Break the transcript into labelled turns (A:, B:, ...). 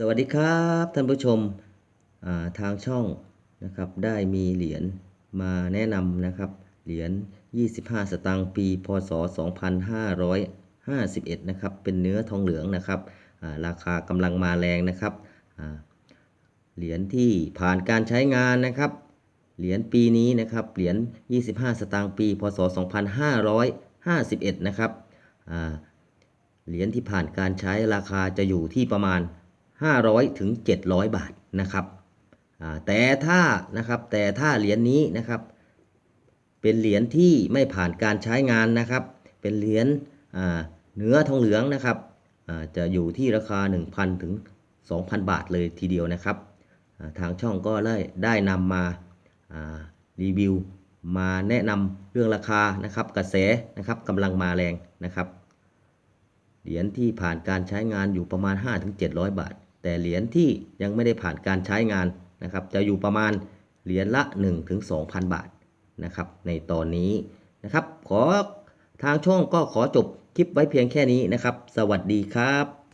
A: สวัสดีครับท่านผู้ชมาทางช่องนะครับได้มีเหรียญมาแนะนำนะครับ เหรียญ 25 สตางค์ปี พศ 2551 นะครับ เป็นเนื้อทองเหลืองนะครับาราคากำลังมาแรงนะครับเหรียญที่ผ่านการใช้งานนะครับ เหรียญปีนี้นะครับเหรียญ 25 สตางค์ปี พศ 2551 นะครับอ่าเหรียญที่ผ่านการใช้ราคาจะอยู่ที่ประมาณ 500 ถึง 700 บาทนะครับแต่ถ้านะครับแต่ถ้าเหรียญนี้นะครับ เป็นเหรียญที่ไม่ผ่านการใช้งานนะครับ เป็นเหรียญเนื้อทองเหลืองนะครับจะอยู่ที่ราคา 1,000 ถึง 2,000 บาทเลยทีเดียวนะครับทางช่องก็ได้ได้นำมาอ่ารีวิวมาแนะนำเรื่องราคานะครับกระแสนะครับกำลังมาแรงนะครับเหรียญที่ผ่านการใช้งานอยู่ประมาณ 5-700 บาท แต่เหรียญที่ยังไม่ได้ผ่านการใช้งานนะครับ จะอยู่ประมาณเหรียญละ 1-2,000 บาทนะครับ ในตอนนี้นะครับ ขอทางช่องก็ขอจบคลิปไว้เพียงแค่นี้นะครับ สวัสดีครับ